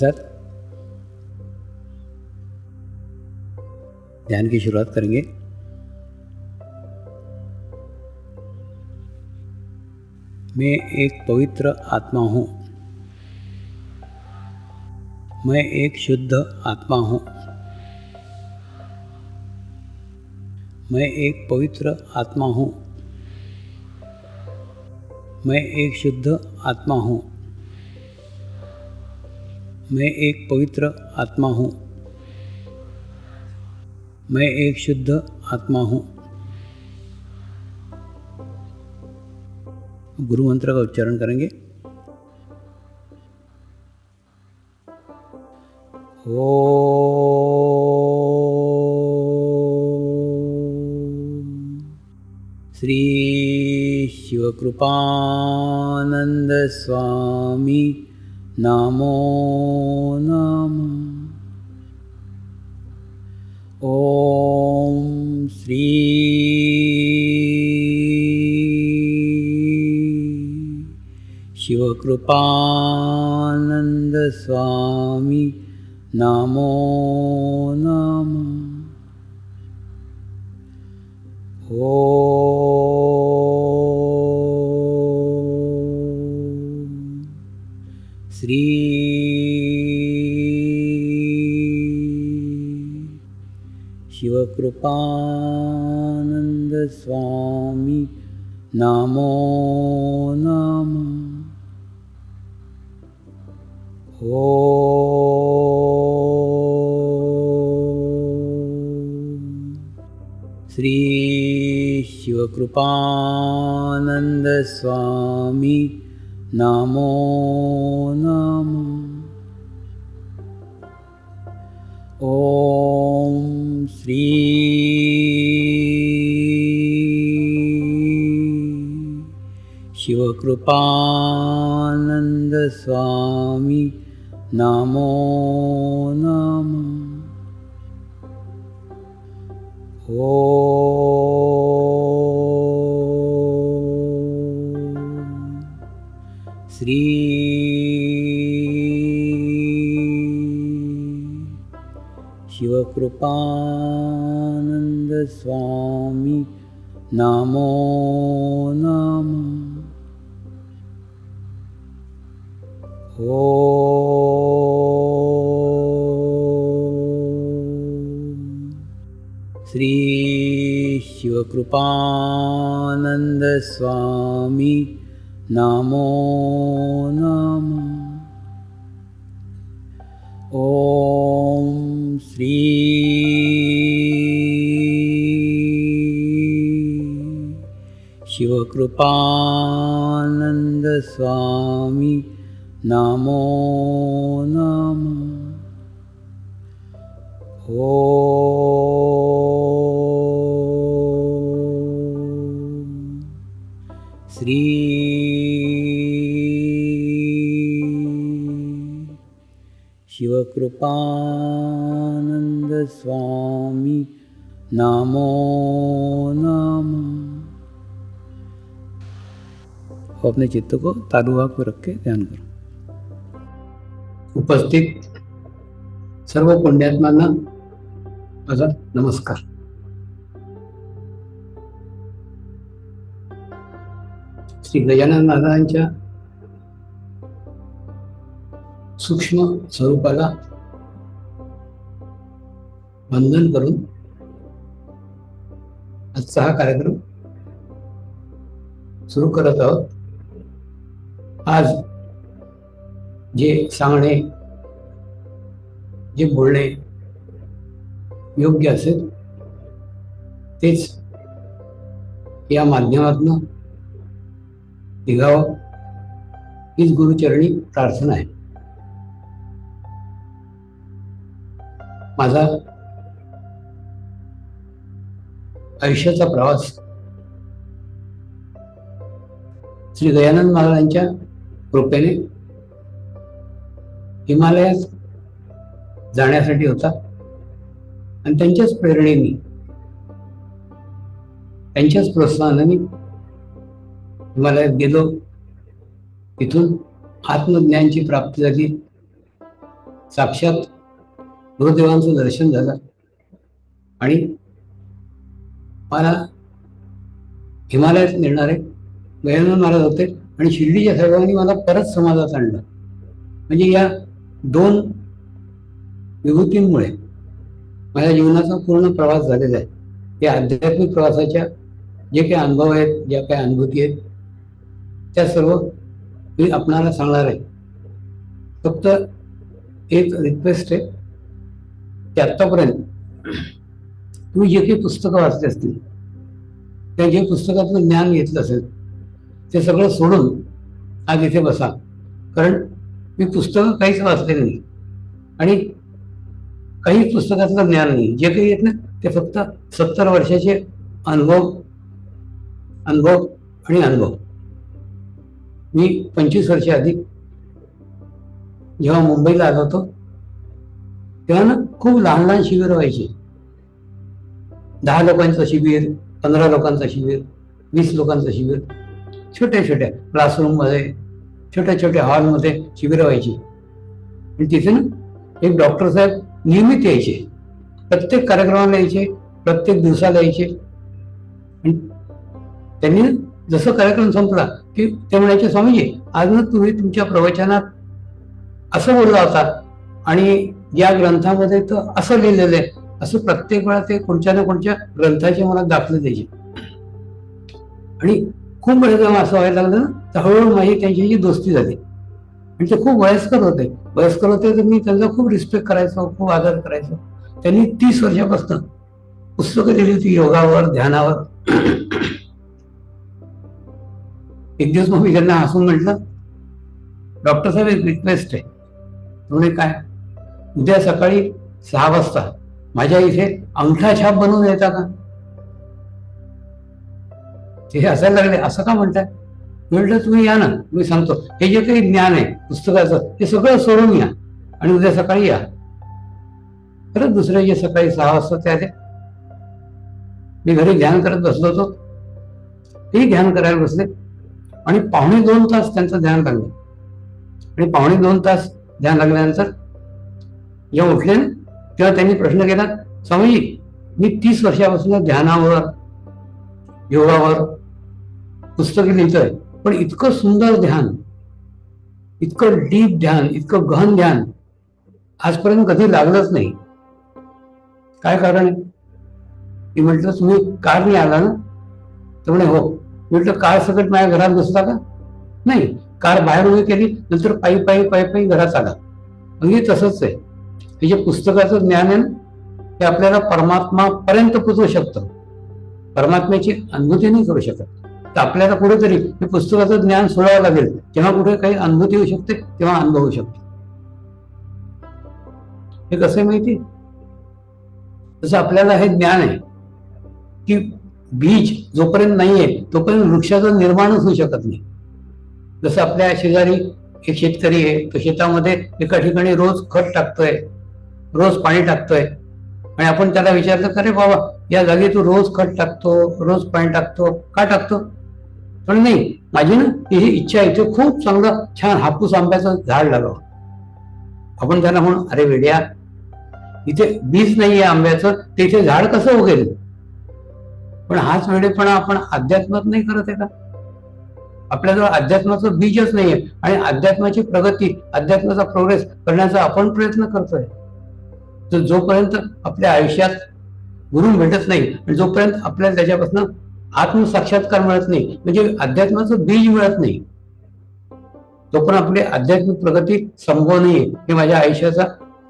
साथ। ध्यान की शुरुआत करेंगे। मैं एक पवित्र आत्मा हूँ। मैं एक शुद्ध आत्मा हूँ। मैं एक पवित्र आत्मा हूँ। मैं एक शुद्ध आत्मा हूँ। मैं एक पवित्र आत्मा हूँ। मैं एक शुद्ध आत्मा हूँ। गुरु मंत्र का उच्चारण करेंगे। ओ श्री शिवकृपानंद नम शिवकृपानन्दस्वामी नमो नम। ॐ श्री शिवकृपानन्दस्वामी नमो नम ॐ श्री शिवकृपानन्दस्वामी नमो नम। ॐ श्री शिवकृपानन्दस्वामी नमो नम। ॐ श्री शिवकृपानन्दस्वामी। नम शिवकृपानन्दस्वामी नमो नम। ॐ श्री शिवकृपानन्दस्वामी नमो नम शिवकृपानन्दस्वामी नमो नम। हो, अपने चित्त को तारुभाग को रख के ध्यान करो। उपस्थित सर्व पुण्यात्मांना माझा नमस्कार. श्री गजानन महाराजांच्या सूक्ष्म स्वरूपाला वंदन करून आजचा हा कार्यक्रम सुरू करत आहोत. आज जे सांगणे जे बोलणे योग्य असेल तेच या माध्यमातून निघावं. हीच गुरुचरणी प्रार्थना आहे. माझा आयुष्याचा प्रवास. श्री दयानंद महाराजांच्या कृपेने हिमालयात जाण्यासाठी होता. आणि त्यांच्याच प्रेरणेने त्यांच्याच प्रोत्साहनाने हिमालयात गेलो. तिथून आत्मज्ञानची प्राप्ती झाली. साक्षात गुरुदेवांचं दर्शन झालं. आणि मला हिमालयात नेणारे गजानन महाराज होते आणि शिर्डीच्या साहेबांनी मला परत समाजात आणलं. म्हणजे या दोन विभूतींमुळे माझ्या जीवनाचा पूर्ण प्रवास झालेला आहे. या आध्यात्मिक प्रवासाच्या जे काही अनुभव आहेत ज्या काही अनुभूती आहेत त्या सर्व मी आपणाला सांगणार आहे. फक्त एक रिक्वेस्ट आहे की आत्तापर्यंत तुम्ही जे काही पुस्तकं वाचले असतील त्या जे पुस्तकातलं ज्ञान घेतलं असेल ते सगळं सोडून आज इथे बसा. कारण मी पुस्तकं काहीच वाचलेली नाही. आणि काही पुस्तकातलं ज्ञान नाही. जे काही येत ना ते फक्त सत्तर वर्षाचे अनुभव अनुभव आणि अनुभव. मी पंचवीस वर्षे आधी जेव्हा मुंबईला आलो होतो तेव्हा ना खूप लहान लहान शिबिरं व्हायची. दहा लोकांचं शिबिर पंधरा लोकांचं शिबिर वीस लोकांचं शिबिर छोट्या छोट्या क्लासरूममध्ये छोट्या छोट्या हॉलमध्ये शिबिरं व्हायची. आणि तिथे ना एक डॉक्टर साहेब नियमित यायचे. प्रत्येक कार्यक्रमाला यायचे प्रत्येक दिवसाला यायचे. आणि त्यांनी जसं कार्यक्रम संपला की ते म्हणायचे स्वामीजी आज ना तुम्ही तुमच्या प्रवचनात असं बोलला होता आणि या ग्रंथामध्ये तर असं लिहिलेलं आहे. असं प्रत्येक वेळा ते कोणत्या ना कोणत्या ग्रंथाच्या मला दाखले द्यायचे आणि खूप वेळ जेव्हा असं व्हायला लागलं ना तर हळूहळू माझी त्यांच्याशी दोस्ती झाली. आणि ते खूप वयस्कर होते. वयस्कर होते तर मी त्यांचा खूप रिस्पेक्ट करायचो खूप आदर करायचो. त्यांनी तीस वर्षापासून पुस्तकं दिली होती योगावर ध्यानावर. एक दिवस मग मी त्यांना हसून म्हटलं डॉक्टर साहेब एक रिक्वेस्ट आहे. म्हणे काय? उद्या सकाळी सहा वाजता. माझ्या इथे अंगठा छाप बनवून येता का? ते असायला लागले. असं का म्हणताय? म्हटलं तुम्ही या ना. मी सांगतो. हे जे काही ज्ञान आहे पुस्तकाचं ते सगळं सोडून या आणि उद्या सकाळी या. खरंच दुसऱ्या जे सकाळी सहा वाजता ते मी घरी ध्यान करत बसलो होतो. ते ध्यान करायला बसले. आणि पावणे दोन तास त्यांचं ध्यान लागलं. आणि पावणे दोन तास ध्यान लागल्यानंतर जेव्हा उठले ना तेव्हा त्यांनी प्रश्न केला स्वामीजी मी तीस वर्षापासून ध्यानावर योगावर पुस्तके लिहितोय पण इतकं सुंदर ध्यान इतकं डीप ध्यान इतकं गहन ध्यान आजपर्यंत कधी लागलंच नाही. काय कारण आहे? मी म्हटलं तुम्ही कार नाही आला ना? तर म्हणे हो. म्हटलं कार सकट माझ्या घरात नसता का? नाही कार बाहेर उभी केली नंतर पायी पायी पायी पायी घरात आला. म्हणजे तसंच आहे. हे जे पुस्तकाचं ज्ञान आहे ना ते आपल्याला परमात्मा पर्यंत पोचवू शकतं. परमात्म्याची अनुभूती नाही करू शकत. तर आपल्याला कुठेतरी हे पुस्तकाचं ज्ञान सोडावं लागेल. जेव्हा कुठे काही अनुभूती होऊ शकते तेव्हा अनुभव होऊ शकतो. हे कसं आहे माहिती? जसं आपल्याला हे ज्ञान आहे की बीज जोपर्यंत नाहीये तोपर्यंत वृक्षाचं निर्माणच होऊ शकत नाही. जसं आपल्या शेजारी एक शेतकरी आहे तो शेतामध्ये एका ठिकाणी रोज खत टाकतोय. रोज पाणी टाकतोय. आणि आपण त्याला विचारलं अरे बाबा या जागी तू रोज खत टाकतो रोज पाणी टाकतो का टाकतो? पण नाही माझी ना ही इच्छा आहे इथे खूप चांगलं छान हापूस आंब्याचं झाड लागावं. आपण त्याला म्हणून अरे वेड्या इथे बीज नाहीये आंब्याचं ते इथे झाड कसं उगेल? पण हाच वेळेपणा आपण अध्यात्मात नाही करत आहे का? आपल्याजवळ अध्यात्माचं बीजच नाहीये आणि अध्यात्माची प्रगती अध्यात्माचा प्रोग्रेस करण्याचा आपण प्रयत्न करतोय. तर जोपर्यंत आपल्या आयुष्यात गुरु भेटत नाही आणि जोपर्यंत आपल्याला त्याच्यापासून आत्मसाक्षात्कार मिळत नाही म्हणजे अध्यात्माचं बीज मिळत नाही तोपर्यंत आपली आध्यात्मिक प्रगती संभव नाहीये. हे माझ्या आयुष्याचा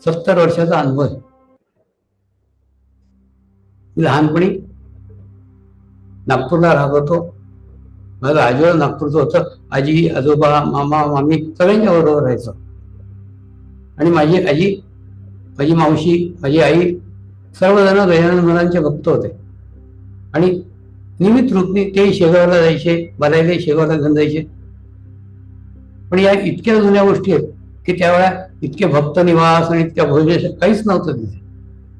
सत्तर वर्षाचा अनुभव आहे. लहानपणी नागपूरला राहत होतो. माझं आजीवर नागपूरचं होतं. आजी आजोबा मामा मामी सगळ्यांच्या बरोबर राहायचं. आणि माझी आजी माझी मावशी माझी आई सर्वजण गजानन महाराजांचे भक्त होते. आणि निमित्त रूपने ते शेगावला जायचे बलायले शेगावला घेऊन जायचे. पण या इतक्या जुन्या गोष्टी आहेत की त्यावेळा इतके भक्त निवास आणि इतक्या भोजन काहीच नव्हतं तिथे.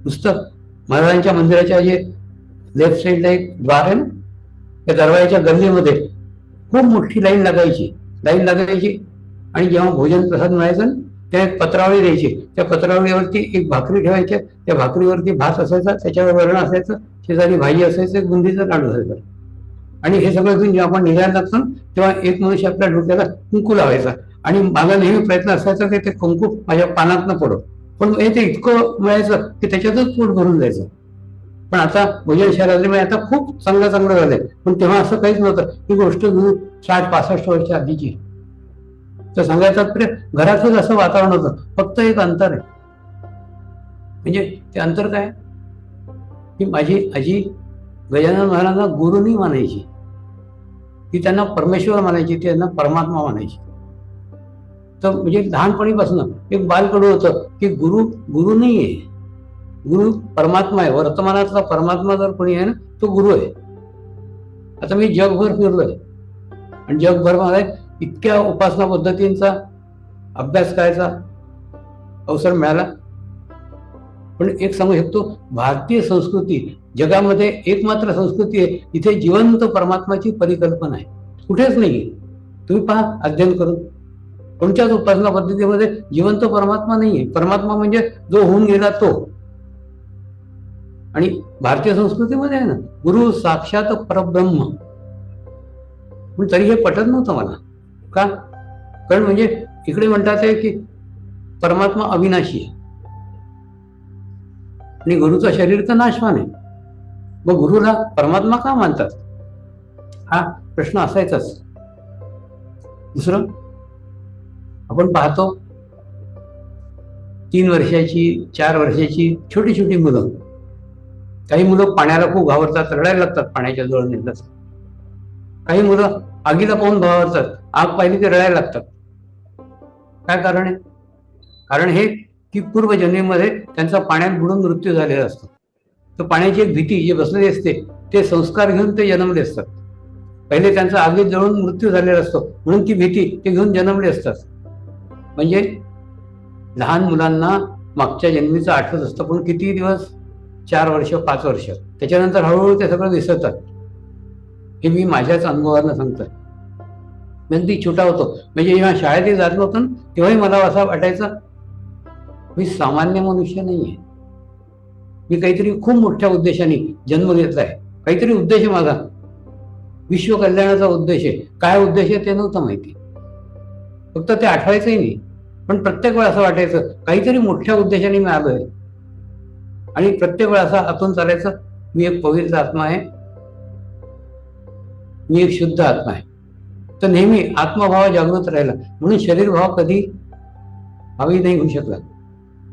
नुसतं महाराजांच्या मंदिराच्या जे लेफ्ट साईडला एक द्वार आहे ना त्या दरवाजाच्या गल्लीमध्ये खूप मोठी लाईन लागायची. लाईन लागायची आणि जेव्हा भोजन प्रसाद मिळायचं ना त्या एक पत्रावळी द्यायची. त्या पत्रावळीवरती एक भाकरी ठेवायची त्या भाकरीवरती भात असायचा त्याच्यावर वरण असायचं शेजारी भाजी असायचं बुंदीचं बुंदीचा लाडू आणि हे सगळं घेऊन जेव्हा आपण निघायला लागतो तेव्हा एक मनुष्य आपल्या डोक्याला कुंकू लावायचा. आणि माझा नेहमी प्रयत्न असायचा की ते कुंकू माझ्या पानात न पडो. पण हे ते इतकं मिळायचं की त्याच्यातच पोट भरून जायचं. पण आता भोजन शहरातले म्हणजे आता खूप चांगलं चांगलं झालंय. पण तेव्हा असं काहीच नव्हतं. ही गोष्ट घेऊन साठ पासष्ट वर्ष आधीची तर सांगायचं तात्पर्य घरातच असं वातावरण होतं. फक्त एक अंतर आहे. म्हणजे ते अंतर काय? की माझी आजी गजानन महाराजांना गुरु नाही मानायची ती त्यांना परमेश्वर मानायची ती त्यांना परमात्मा मानायची तर म्हणजे लहानपणीपासून एक बालकडू होतं की गुरु गुरु नाही आहे. गुरु परमात्मा आहे. वर्तमानातला परमात्मा जर कोणी आहे ना तो गुरु आहे. आता मी जगभर फिरलोय. आणि जगभर मला इतक्या उपासना पद्धतींचा अभ्यास करायचा अवसर मिळाला. पण एक सांगू शकतो भारतीय संस्कृती जगामध्ये एकमात्र संस्कृती आहे इथे जिवंत परमात्माची परिकल्पना आहे. कुठेच नाही. तुम्ही पहा अध्ययन करून. कोणत्याच उपासना पद्धतीमध्ये जिवंत परमात्मा नाहीये परमात्मा म्हणजे जो होऊन गेला तो. आणि भारतीय संस्कृतीमध्ये आहे ना गुरु साक्षात परब्रह्म. पण तरी हे पटत नव्हतं मला. का? कारण म्हणजे इकडे म्हणतात आहे की परमात्मा अविनाशी आहे. आणि गुरुचं शरीर तर नाशवान आहे. मग गुरुला परमात्मा का मानतात? हा प्रश्न असायचाच. दुसरं आपण पाहतो तीन वर्षाची चार वर्षाची छोटी छोटी मुलं. काही मुलं पाण्याला खूप घाबरतात रडायला लागतात पाण्याच्या जवळ नेतात काही मुलं आगीला पाहून घाबरतात. आग पाहिली की रडायला लागतात. काय कारण आहे? कारण हे की पूर्वजन्मेमध्ये त्यांचा पाण्यात बुडून मृत्यू झालेला असतो. तर पाण्याची एक भीती जी बसलेली असते ते संस्कार घेऊन ते जन्मले असतात. पहिले त्यांचा आगीत जळून मृत्यू झालेला असतो. म्हणून ती भीती ते घेऊन जन्मले असतात. म्हणजे लहान मुलांना मागच्या जन्मीचं आठवत असतं पण किती दिवस? चार वर्ष पाच वर्ष. त्याच्यानंतर हळूहळू ते सगळं विसरतात. हे मी माझ्याच अनुभवानं सांगतोय. म्हणजे छोटा होतो. म्हणजे जेव्हा शाळेतही जात होतो ना तेव्हाही मला असं वाटायचं मी सामान्य मनुष्य नाहीये मी काहीतरी खूप मोठ्या उद्देशाने जन्म घेतलाय. काहीतरी उद्देश आहे माझा. विश्व कल्याणाचा उद्देश आहे. काय उद्देश आहे ते नव्हतं माहिती. फक्त ते आठवायचंही नाही. पण प्रत्येक वेळा असं वाटायचं काहीतरी मोठ्या उद्देशाने मी आलो आहे आणि प्रत्येक वेळा असं आतून चालायचं मी एक पवित्र आत्मा आहे. मी एक शुद्ध आत्मा आहे. तर नेहमी आत्मभाव जागृत राहिला. म्हणून शरीरभाव कधी हवी नाही होऊ शकला.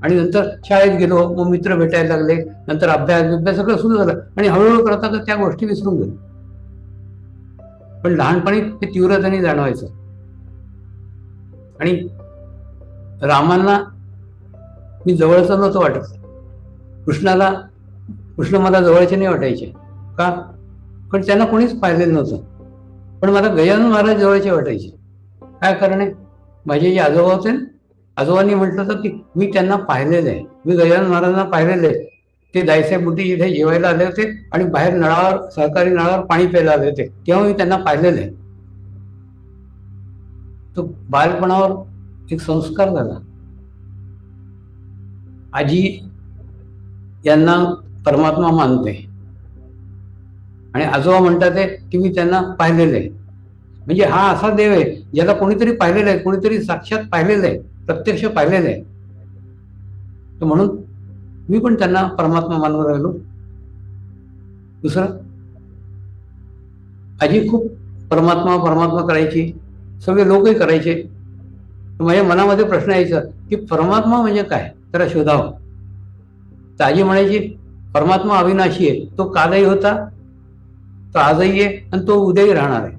आणि नंतर शाळेत गेलो मग मित्र भेटायला लागले. नंतर अभ्यास अभ्यास सगळं सुरू झालं. आणि हळूहळू करता तर त्या गोष्टी विसरून गेलो. पण लहानपणी ते तीव्रतेने जाणवायचं. आणि रामांना मी जवळचं नव्हतं वाटत. कृष्णाला कृष्ण मला जवळचे नाही वाटायचे. का? पण त्यांना कोणीच पाहिलेलं नव्हतं. पण मला गजानन महाराज जवळचे वाटायचे. काय कारण आहे? माझे जे आजोबा होते ना आजोबांनी म्हटलं होतं की मी त्यांना पाहिलेलं आहे. मी गजानन महाराजांना पाहिलेलं आहे. ते दायसाहेब बुटी इथे जेवायला आले होते आणि बाहेर नळावर सहकारी नळावर पाणी प्यायला आले होते. तेव्हा मी त्यांना पाहिलेलं आहे. तो बालपणावर एक संस्कार झाला. आजी यांना परमात्मा मानते. आणि आजोबा म्हणतात आहे की मी त्यांना पाहिलेलं आहे. म्हणजे हा असा देव आहे ज्याला कोणीतरी पाहिलेला आहे कोणीतरी साक्षात पाहिलेलं आहे प्रत्यक्ष पाहिलेलं आहे. तर म्हणून मी पण त्यांना परमात्मा मानून राहिलो. दुसरं आजी खूप परमात्मा परमात्मा करायची सगळे लोकही करायचे. माझ्या मनामध्ये प्रश्न यायचा की परमात्मा म्हणजे काय? त्याला शोधावं. तर आजी म्हणायची परमात्मा अविनाशी आहे तो कालही होता तो आजही आहे आणि तो उद्याही राहणार आहे.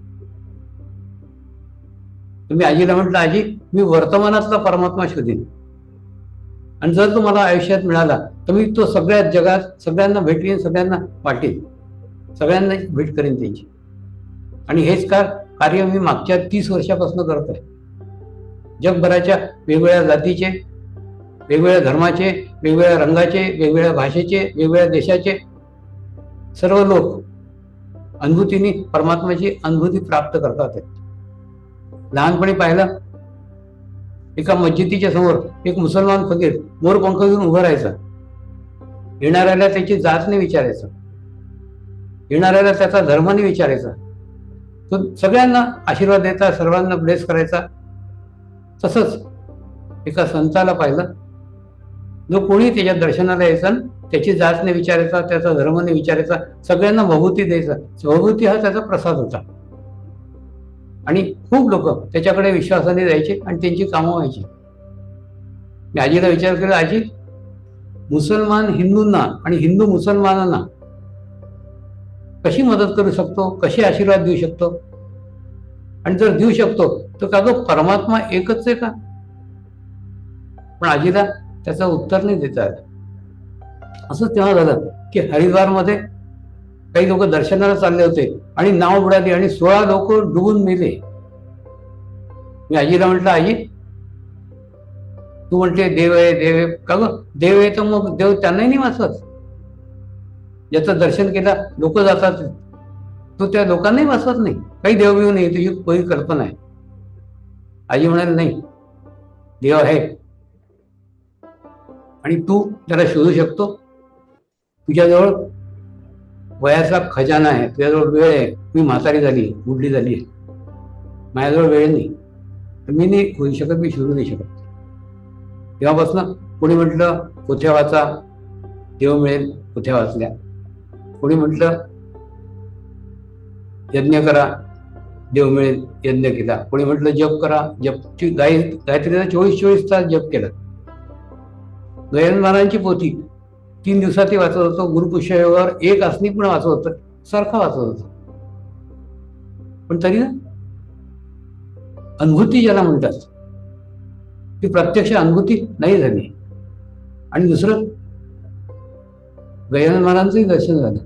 तुम्ही आजीला म्हटलं आजी मी वर्तमानातला परमात्मा शोधीन. आणि जर तुम्हाला आयुष्यात मिळाला तर मी तो सगळ्या जगात सगळ्यांना भेटेन सगळ्यांना वाटेन सगळ्यांना भेट करेन त्यांची. आणि हेच का कार्य मी मागच्या तीस वर्षापासून करत आहे. जगभराच्या वेगवेगळ्या जातीचे वेगवेगळ्या धर्माचे वेगवेगळ्या रंगाचे वेगवेगळ्या भाषेचे वेगवेगळ्या देशाचे सर्व लोक अनुभूतीने परमात्म्याची अनुभूती प्राप्त करतात लहानपणी पाहिलं एका मस्जिदीच्या समोर एक मुसलमान फकीर मोर पंख घेऊन उभं राहायचा. येणाऱ्याला त्याची जात नाही विचारायचा. येणाऱ्याला त्याचा धर्म नाही विचारायचा. तो सगळ्यांना आशीर्वाद द्यायचा सर्वांना ब्लेस करायचा. तसंच एका संताला पाहिलं जो कोणी त्याच्या दर्शनाला यायचा त्याची जात नाही विचारायचा त्याचा धर्म नाही विचारायचा सगळ्यांना भभूती द्यायचा. भभूती हा त्याचा प्रसाद होता. आणि खूप लोक त्याच्याकडे विश्वासाने जायचे आणि त्यांची कामं व्हायची. मी आजीला विचार केला आजी मुसलमान हिंदूंना आणि हिंदू मुसलमानांना कशी मदत करू शकतो? कशी आशीर्वाद देऊ शकतो? आणि जर देऊ शकतो तर का तो परमात्मा एकच आहे का? पण आजीला त्याचं उत्तर नाही देता आलं. असं तेव्हा झालं की हरिद्वारमध्ये काही लोक दर्शनाला चालले होते आणि नाव बुडाली आणि सोळा लोक डुबून मेले. मी आजीला म्हटलं आजी तू म्हणते देव आहे देव आहे. का देव आहे तर मग देव त्यांनाही नाही वाचवत. ज्याचं दर्शन केलं लोक जातात. तो त्या लोकांनाही वाचवत नाही. काही देव बिव नाही तुझी कोणी कल्पना आहे. आजी म्हणाल नाही देव आहे. आणि तू त्याला शोधू शकतो. तुझ्याजवळ वयाचा खजाना आहे तुझ्याजवळ वेळ आहे मी म्हातारी झाली बुडली झाली आहे. माझ्याजवळ वेळ नाही. तर मी नाही होऊ शकत मी शिरू नाही शकत. तेव्हापासून कोणी म्हटलं कोथ्या वाचा देव मिळेल कोथ्या वाचल्या. कोणी म्हटलं यज्ञ करा देव मिळेल यज्ञ केला. कोणी म्हटलं जप करा जपची गाय गायत्रीचा चोवीस चोवीस तास जप केला. गयन महाराजांची पोथी. तीन दिवसात वाचत होतो गुरुपुष्यावर एक असणी पण वाचत होतं सारखा वाचत होतं. पण तरी ना अनुभूती ज्याला म्हणतात ती प्रत्यक्ष अनुभूती नाही झाली. आणि दुसरं गजानन महाराजांचंही दर्शन झालं.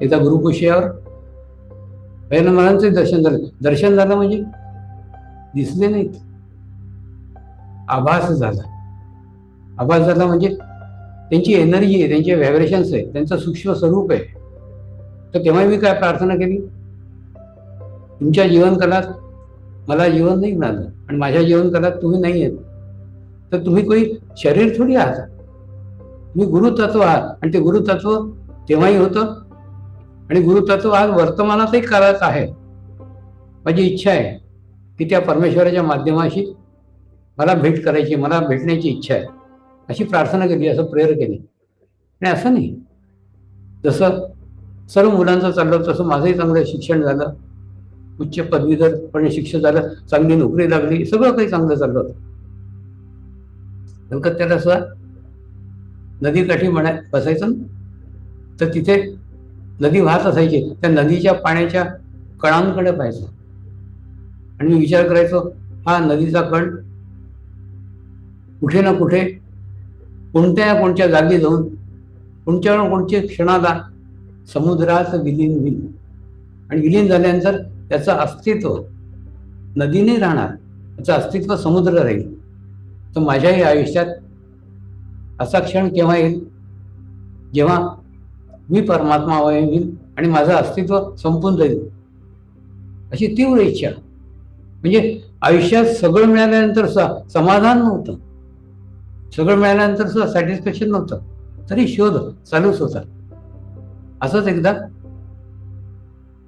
एकदा गुरुपुष्यावर गजानन महाराजांचंही दर्शन झालं. दर्शन झालं म्हणजे दिसले नाहीत. आभास झाला. आभास झाला म्हणजे त्यांची एनर्जी आहे त्यांचे व्हायब्रेशन्स आहे त्यांचं सूक्ष्म स्वरूप आहे. तर तेव्हा मी काय प्रार्थना केली? तुमच्या जीवनकालात मला जीवन नाही मिळालं आणि माझ्या जीवनकालात तुम्ही नाही आहेत तर तुम्ही कोणी शरीर थोडी आहात. तुम्ही गुरुतत्व आहात आणि ते गुरुतत्व तेव्हाही होतं. आणि गुरुतत्व आज वर्तमानातही करत आहे. माझी इच्छा आहे की त्या परमेश्वराच्या माध्यमाशी मला भेट करायची मला भेटण्याची इच्छा आहे. अशी प्रार्थना केली असं प्रेयर केली. आणि असं नाही. जसं सर्व मुलांचं चाललं तसं माझंही चांगलं शिक्षण झालं. उच्च पदवीधरपणे शिक्षण झालं चांगली नोकरी लागली सगळं काही चांगलं चाललं होतं. कलकत्त्याला असं नदीकाठी म्हणा बसायचं तर तिथे नदी वाहत असायची. त्या नदीच्या पाण्याच्या कणांकडे पाहायचं. आणि मी विचार करायचो हा नदीचा कण कुठे ना कुठे कोणत्या ना कोणत्या जागी जाऊन कोणत्या ना कोणत्या क्षणाला समुद्रात विलीन होईल. आणि विलीन झाल्यानंतर त्याचं अस्तित्व नदीने राहणार त्याचं अस्तित्व समुद्र राहील. तर माझ्याही आयुष्यात असा क्षण केव्हा येईल? जेव्हा मी परमात्मा होईल आणि माझं अस्तित्व संपून जाईल. अशी तीव्र इच्छा. म्हणजे आयुष्यात सगळं मिळाल्यानंतर समाधान नव्हतं. सगळं मिळाल्यानंतर सुद्धा सॅटिस्फॅक्शन नव्हतं. तरी शोध चालूच होता. असंच एकदा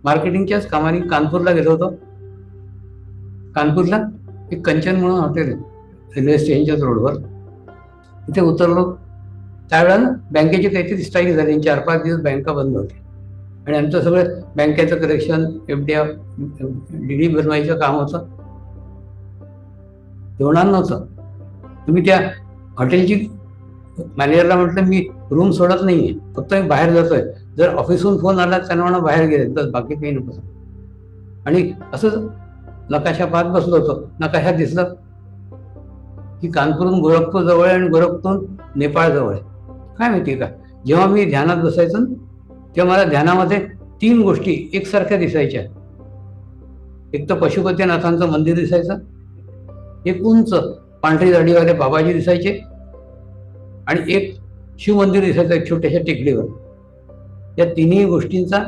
मार्केटिंगच्याच कामाने कानपूरला गेलो होतो. कानपूरला एक कंचन म्हणून हॉटेल आहे रेल्वे स्टेशनच्याच रोडवर तिथे उतरलो. त्यावेळेला बँकेची काहीतरी स्ट्राईक झाली. चार पाच दिवस बँका बंद होत्या. आणि आमचं सगळं बँकेचं correction F D D D बनवायचं काम होतं. जेवणार नव्हतं. तुम्ही त्या हॉटेलची मॅनेजरला म्हटलं मी रूम सोडत नाहीये फक्त मी बाहेर जातोय. जर ऑफिसहून फोन आला त्यांना म्हणा बाहेर गेले. तर बाकी काही नको आणि असंच नकाशा पाहत बसलो होतो. नकाशा दिसलं की कानपूरहून गोरखपूर जवळ आहे आणि गोरखपूरहून नेपाळ जवळ आहे. काय माहिती का? जेव्हा मी ध्यानात बसायचो तेव्हा मला ध्यानामध्ये तीन गोष्टी एकसारख्या दिसायच्या. एक तर पशुपतीनाथांचं मंदिर दिसायचं. एक उंच पांढरी दाढीवाले बाबाजी दिसायचे आणि एक शिवमंदिर दिसायचं एक छोट्याशा टेकडीवर. या तिन्ही गोष्टींचा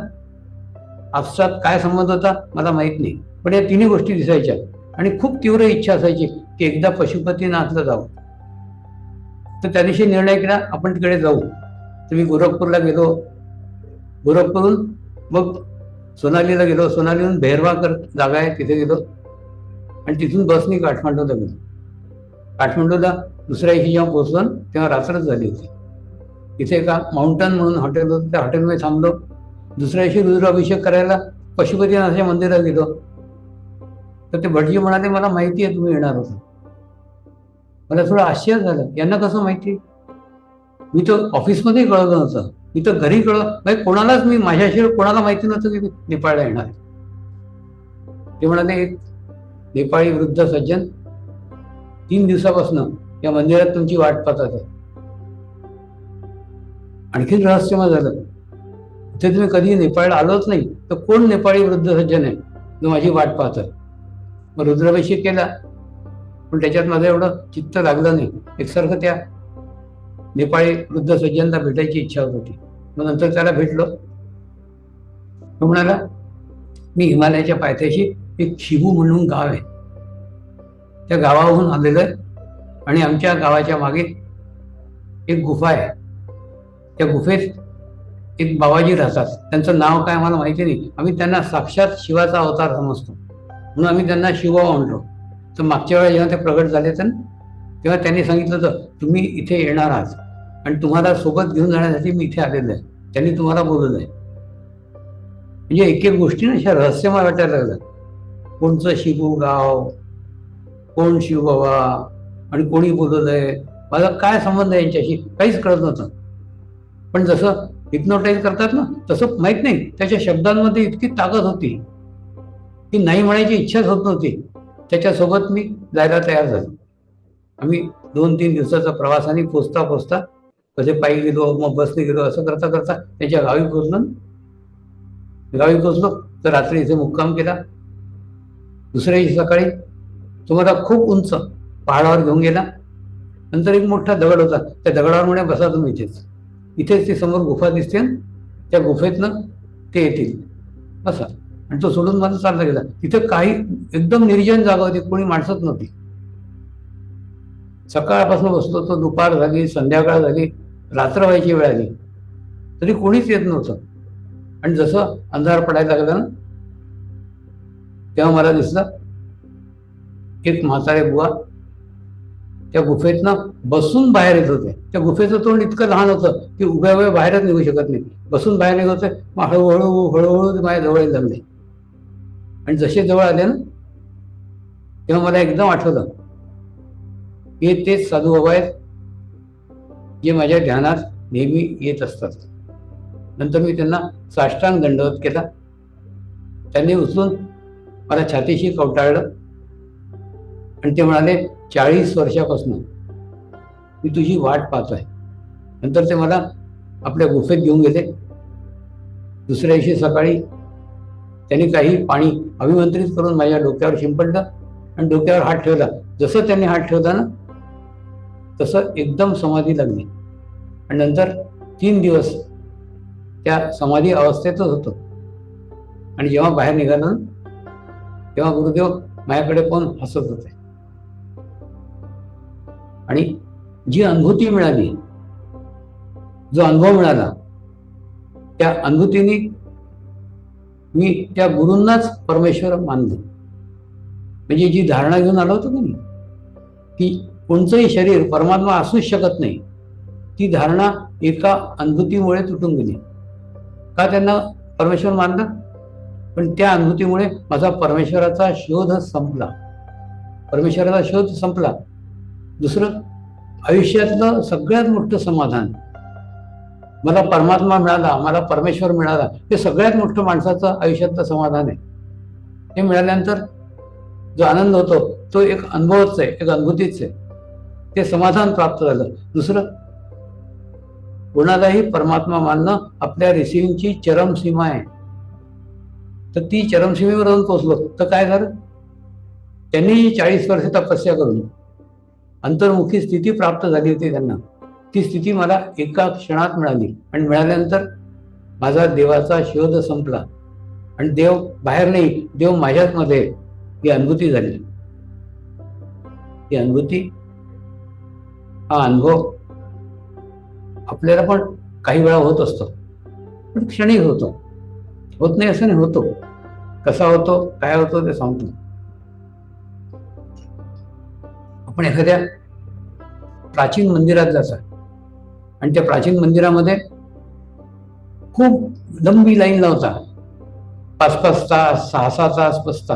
आपसात काय संबंध होता मला माहीत नाही. पण या तिन्ही गोष्टी दिसायच्या आणि खूप तीव्र इच्छा असायची की एकदा पशुपतीनाथला जाऊ तर त्या दिवशी निर्णय केला आपण तिकडे जाऊ. तर मी गोरखपूरला गेलो. गोरखपूरहून मग सोनालीला गेलो. सोनालीहून बेहरवाकर जागा आहे तिथे गेलो. आणि तिथून बसनी काठमांडूला गेलो. काठमांडूला दुसऱ्या दिवशी जेव्हा पोहोचलो तेव्हा रात्रच झाली होती. तिथे एका माउंटन म्हणून हॉटेल होतं. त्या हॉटेलमध्ये थांबलो. दुसऱ्या दिवशी रुद्राभिषेक करायला पशुपतीनाथाच्या मंदिरात गेलो. तर ते भटजी म्हणाले मला माहिती आहे तुम्ही येणार होता. मला थोडं आश्चर्य झालं. यांना कसं माहिती? मी तर ऑफिसमध्ये कळवलं नव्हतं. मी तर घरी कळव म्हणजे कोणालाच मी माझ्याशिवाय कोणाला माहिती नव्हतं की मी नेपाळला येणार. ते म्हणाले एक नेपाळी वृद्ध सज्जन तीन दिवसापासून या मंदिरात तुमची वाट पाहतात आहे आणखीन रहस्यमय झालं. ते तुम्ही कधी नेपाळला आलोच नाही तर कोण नेपाळी वृद्ध सज्जन आहे? जो माझी वाट पाहतात मग रुद्राभिषेक केला. पण त्याच्यात माझं एवढं चित्त लागलं नाही. एकसारखं त्या नेपाळी वृद्ध सज्जनला भेटायची इच्छा होत होती. मग नंतर त्याला भेटलो. तो म्हणाला मी हिमालयाच्या पायथ्याशी एक शिबू म्हणून गाव आहे. त्या गावाहून आलेलं आहे. आणि आमच्या गावाच्या मागे एक गुफा आहे. त्या गुफेत एक बाबाजी राहतात. त्यांचं नाव काय आम्हाला माहिती नाही. आम्ही त्यांना साक्षात शिवाचा अवतार समजतो. म्हणून आम्ही त्यांना शिवा म्हणलो तर मागच्या वेळेला जेव्हा ते प्रगट झाले तर तेव्हा त्यांनी सांगितलं होतं तुम्ही इथे येणार आहात. आणि तुम्हाला सोबत घेऊन जाण्यासाठी मी इथे आलेलो आहे. त्यांनी तुम्हाला बोलवलं आहे. म्हणजे एक एक गोष्टी ना अशा रहस्यमय वाटायला लागल्या. कोणचं शिबू गाव कोण शिव बाबा आणि कोणी बोलत आहे माझा काय संबंध आहे यांच्याशी? काहीच कळत नव्हतं. पण जसं हिप्नोटाईज करतात ना तसं माहीत नाही. त्याच्या शब्दांमध्ये इतकी ताकद होती की नाही म्हणायची इच्छाच होत नव्हती. त्याच्यासोबत मी जायला तयार झालो. आम्ही दोन तीन दिवसाचा प्रवासाने पोचता पोचता कसे पायी गेलो मग बसने गेलो असं करता करता त्याच्या गावी पोचलो गावी पोचलो तर रात्री इथे मुक्काम केला. दुसऱ्या दिवशी सकाळी तो मला खूप उंच पहाडावर घेऊन गेला. नंतर एक मोठा दगड होता. त्या दगडावर म्हणे बसा तुम्ही इथेच. इथेच ती समोर गुफा दिसते त्या गुफेतनं ते येतील. बसा. आणि तो सोडून मला चालला गेला. तिथं काही एकदम निर्जन जागा होती. कोणी माणसंच नव्हती. सकाळपासून बसलो तो दुपार झाली संध्याकाळ झाली रात्र व्हायची वेळ आली. तरी कोणीच येत नव्हतं. आणि जसं अंधार पडायला लागला ना तेव्हा मला दिसलं एक म्हातारे बुवा. त्या गुफेतनं बसून बाहेर येत होते. त्या गुफेचं तोंड इतकं लहान होतं की उभ्या उभ्या बाहेरच निघू शकत नाही. बसून बाहेर निघत होते मग हळूहळू हळूहळू माझ्या जवळ येत लागले. आणि जसे जवळ आले ना तेव्हा मला एकदम आठवलं हे तेच साधू बाबा आहेत जे माझ्या ध्यानात नेहमी येत असतात. नंतर मी त्यांना साष्टांग दंडवत केला. त्यांनी उचलून मला छातीशी कवटाळलं. आणि ते म्हणाले चाळीस वर्षापासून मी तुझी वाट पाहतोय नंतर ते मला आपल्या गुफेत घेऊन गेले. दुसऱ्या दिवशी सकाळी त्यांनी काही पाणी अभिमंत्रित करून माझ्या डोक्यावर शिंपडलं आणि डोक्यावर हात ठेवला. जसं त्यांनी हात ठेवला ना तसं एकदम समाधी लागली. आणि नंतर तीन दिवस त्या समाधी अवस्थेतच होतो. आणि जेव्हा बाहेर निघालो तेव्हा गुरुदेव माझ्याकडे पाहून हसत होते. आणि जी अनुभूती मिळाली जो अनुभव मिळाला त्या अनुभूतीने मी त्या गुरूंनाच परमेश्वर मानलं. म्हणजे जी धारणा घेऊन आलो होतो की की कोणतंही शरीर परमात्मा असूच शकत नाही ती धारणा एका अनुभूतीमुळे तुटून गेली. का त्यांना परमेश्वर मानलं? पण त्या अनुभूतीमुळे माझा परमेश्वराचा शोध संपला. परमेश्वराचा शोध संपला. दुसरं आयुष्यातलं सगळ्यात मोठं समाधान. मला परमात्मा मिळाला मला परमेश्वर मिळाला हे सगळ्यात मोठं माणसाचं आयुष्यातलं समाधान आहे. हे मिळाल्यानंतर जो आनंद होतो तो एक अनुभवच आहे एक अनुभूतीच आहे. ते समाधान प्राप्त झालं. दुसरं कोणालाही परमात्मा मानणं आपल्या रिसिव्हिंगची चरम सीमा आहे. तर ती चरमसीमेवर जाऊन पोचलो. तर काय झालं? त्यांनी चाळीस वर्ष तपस्या करून अंतर्मुखी स्थिती प्राप्त झाली होती त्यांना. ती स्थिती मला एका क्षणात मिळाली. आणि मिळाल्यानंतर माझा देवाचा शोध संपला. आणि देव बाहेर नाही देव माझ्याच मध्ये ही अनुभूती झाली. ही अनुभूती हा अनुभव आपल्याला पण काही वेळा होत असतो. पण क्षणिक होतो. होत नाही असं नाही होतो. कसा होतो काय होतो ते सांगतो. आपण एखाद्या प्राचीन मंदिरात जाता आणि त्या प्राचीन मंदिरामध्ये खूप लंबी लाईन लावता. पाच पाच तास सहा सहा तास बसता.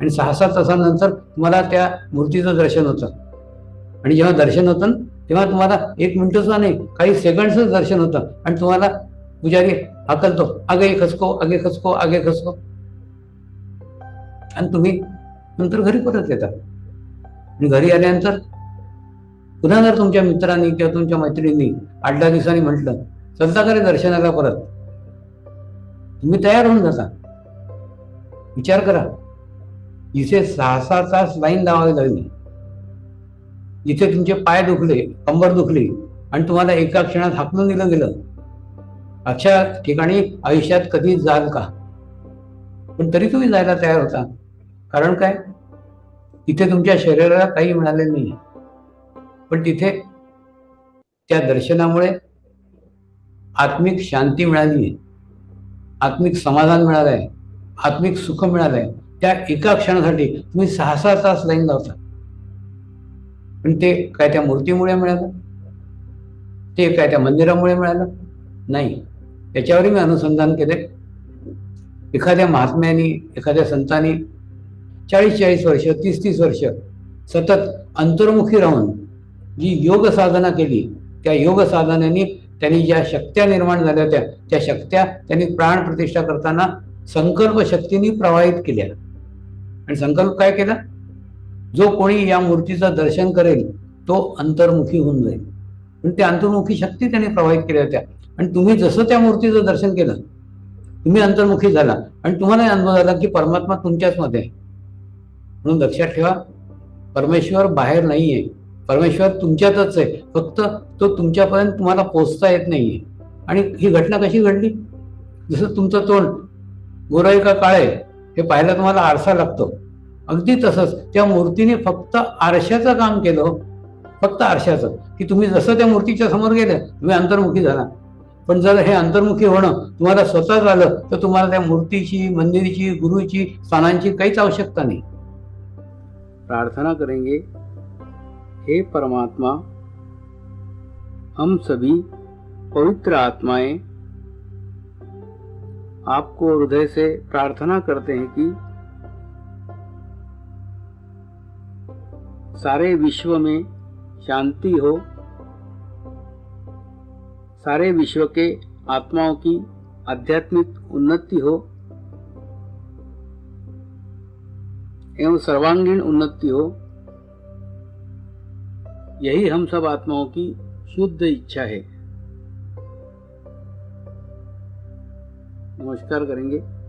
आणि सहा सात तासानंतर तुम्हाला त्या मूर्तीचं दर्शन होतं. आणि जेव्हा दर्शन होतं तेव्हा तुम्हाला एक मिनिटचा नाही काही सेकंडच दर्शन होतं. आणि तुम्हाला पुजारी हाकलतो आगे खचको आगे खचको आगे खचको. आणि तुम्ही नंतर घरी परत येतात आणि घरी आल्यानंतर पुन्हा जर तुमच्या मित्रांनी किंवा तुमच्या मैत्रिणींनी आठ दहा दिवसांनी म्हटलं चलता का रे दर्शनाला परत. तुम्ही तयार होऊन जाता. विचार करा. जिथे सहा सहा तास लाईन लावावी लागली. जिथे तुमचे पाय दुखले कंबर दुखली आणि तुम्हाला एका क्षणात हाकलून दिलं गेलं. अशा ठिकाणी आयुष्यात कधी जाल का? पण तरी तुम्ही जायला तयार होता. कारण काय? तिथे तुमच्या शरीराला काही मिळाले नाही. पण तिथे त्या दर्शनामुळे आत्मिक शांती मिळाली. आहे आत्मिक समाधान मिळालं आहे आत्मिक सुख मिळालं आहे त्या एका क्षणासाठी तुम्ही सहा सहा तास लाईन लावता. पण ते काय त्या मूर्तीमुळे मिळालं? ते काय त्या मंदिरामुळे मिळालं? नाही. त्याच्यावरही मी अनुसंधान केले एखाद्या महात्म्यानी एखाद्या संतांनी चाळीस चाळीस वर्ष तीस तीस वर्ष सतत अंतर्मुखी राहून जी योग साधना केली त्या योग साधनेने त्यांनी ज्या शक्त्या निर्माण झाल्या होत्या त्या शक्त्या त्यांनी प्राण प्रतिष्ठा करताना संकल्प शक्तीने प्रवाहित केल्या. आणि संकल्प काय केला? जो कोणी या मूर्तीचं दर्शन करेल तो अंतर्मुखी होऊन जाईल. पण त्या अंतर्मुखी शक्ती त्यांनी प्रवाहित केल्या होत्या. आणि तुम्ही जसं त्या मूर्तीचं दर्शन केलं तुम्ही अंतर्मुखी झाला. आणि तुम्हाला अनुभव झाला की परमात्मा तुमच्याच मध्ये आहे. म्हणून लक्षात ठेवा परमेश्वर बाहेर नाही आहे परमेश्वर तुमच्यातच आहे. फक्त तो तुमच्यापर्यंत तुम्हाला पोचता येत नाहीये. आणि ही घटना कशी घडली? जसं तुमचं तोंड गोराई का काळे हे पाहायला तुम्हाला आरसा लागतो. अगदी तसंच त्या मूर्तीने फक्त आरशाचं काम केलं हो. फक्त आरशाचं. की तुम्ही जसं त्या मूर्तीच्या समोर गेले तुम्ही अंतर्मुखी झाला. पण जर हे अंतर्मुखी होणं तुम्हाला स्वतः झालं तर तुम्हाला त्या मूर्तीची मंदिरची गुरुची स्थानांची काहीच आवश्यकता नाही. प्रार्थना करेंगे, हे परमात्मा, हम सभी पवित्र आत्माएँ आपको हृदय से प्रार्थना करते हैं कि सारे विश्व में शांति हो, सारे विश्व के आत्माओं की आध्यात्मिक उन्नति हो एवं सर्वांगीण उन्नति हो यही हम सब आत्माओं की शुद्ध इच्छा है। नमस्कार करेंगे।